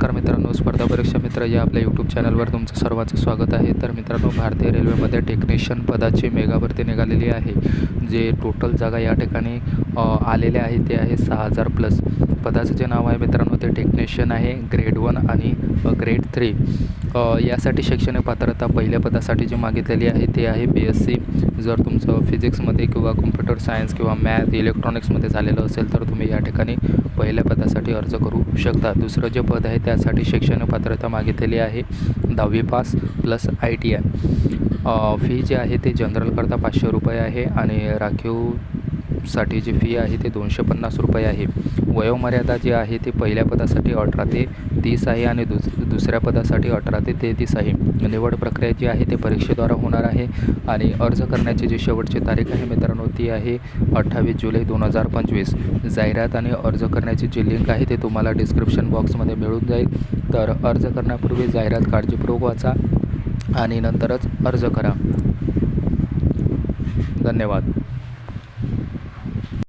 नमस्कार मित्रांनो स्पर्धा परीक्षा मित्र या आपल्या यूट्यूब चॅनलवर तुमचं सर्वांचं स्वागत आहे. तर मित्रांनो भारतीय रेल्वेमध्ये टेक्निशियन पदाची मेगा भरती निघालेली आहे. जे टोटल जागा या ठिकाणी आलेल्या आहे ते आहे सहा हजार प्लस पदाचं जे नाव आहे मित्रांनो ते टेक्निशियन आहे ग्रेड वन आणि ग्रेड थ्री यासाठी शैक्षणिक पात्रता पहिल्या पदासाठी जी मागितलेली आहे ते आहे बी एस सी जर तुमचं फिजिक्समध्ये किंवा कम्प्युटर सायन्स किंवा मॅथ इलेक्ट्रॉनिक्समध्ये झालेलं असेल तर तुम्ही या ठिकाणी पहिल्या पदासाठी अर्ज करू शकता. दुसरं जे पद आहे त्यासाठी शैक्षणिक पात्रता मागितलेली आहे दहावी pass plus I T I fee जी आहे ते जनरलकरता पाचशे रुपये आहे आणि राखीवसाठी जी फी आहे ते दोनशे पन्नास रुपये आहे. वयोमर्यादा जी आहे ती पहिल्या पदासाठी अठरा ते तीस आहे आणि दुस दुसऱ्या पदासाठी अठरा ते तेहतीस आहे. निवड प्रक्रिया जी आहे ते परीक्षेद्वारा होणार आहे आणि अर्ज करण्याची जी शेवटची तारीख आहे मित्रांनो ती आहे अठ्ठावीस जुलै दोन हजार पंचवीस. जाहिरात आणि अर्ज करण्याची जी लिंक आहे ते तुम्हाला डिस्क्रिप्शन बॉक्समध्ये मिळून जाईल. तर अर्ज करण्यापूर्वी जाहिरात काळजीपूर्वक वाचा आणि नंतरच अर्ज करा. धन्यवाद.